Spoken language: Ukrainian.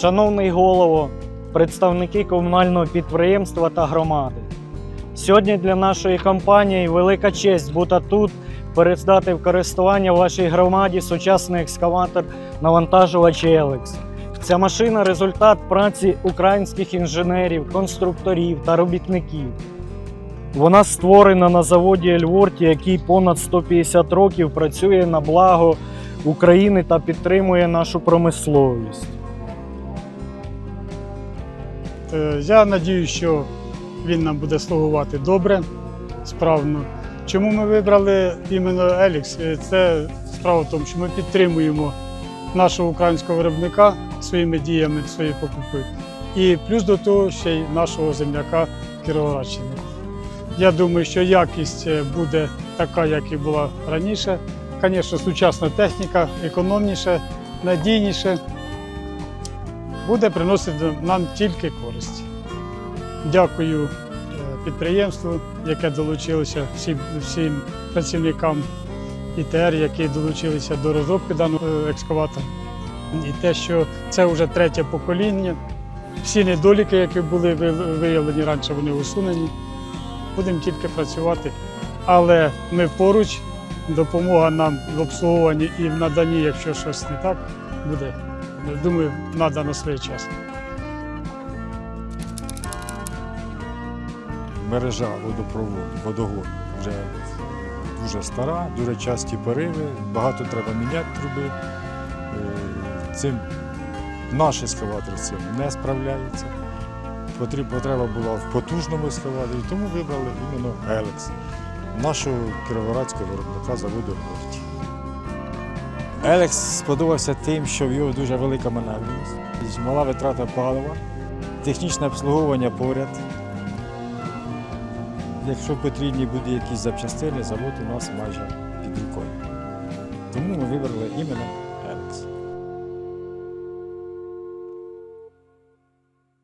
Шановний голово, представники комунального підприємства та громади. Сьогодні для нашої компанії велика честь бути тут, передати в користування вашій громаді сучасний екскаватор навантажувач Елекс. Ця машина результат праці українських інженерів, конструкторів та робітників. Вона створена на заводі Ельворті, який понад 150 років працює на благо України та підтримує нашу промисловість. Е, Я надію, що він нам буде слугувати добре, справно. Чому ми вибрали іменно Елікс? Е, Це справа в тому, що ми підтримуємо нашого українського виробника своїми діями, своєю покупкою. І плюс до того ще й нашого земляка Кіровоградщини. Я думаю, що якість е, буде така, як і була раніше. Звісно, сучасна техніка, економніше, надійніше буде приносити нам тільки користь. Дякую е, підприємству, яке долучилося, всім, всім працівникам ІТР, які долучилися до розробки даного е, екскаватора. І те, що це вже третє покоління, всі недоліки, які були виявлені раніше, вони усунені. Будемо тільки працювати. Але ми поруч, допомога нам в обслуговуванні і в наданні, якщо щось не так, буде. Думаю, надано своєчасно. мережа водопроводу, водогону вже дуже стара, дуже часті пориви, багато треба міняти труби. Е, Цим наш ескаватор цим не справляється. Потреба була в потужному ескаваторі, тому вибрали іменно Елекс, нашого кіровоградського виробника заводу Горті. Елекс сподобався тим, що в його дуже велика маневреність, мала витрата палива, технічне обслуговування поряд. Якщо потрібні будуть якісь запчастини, завод у нас майже під рукою. Тому ми вибрали іменно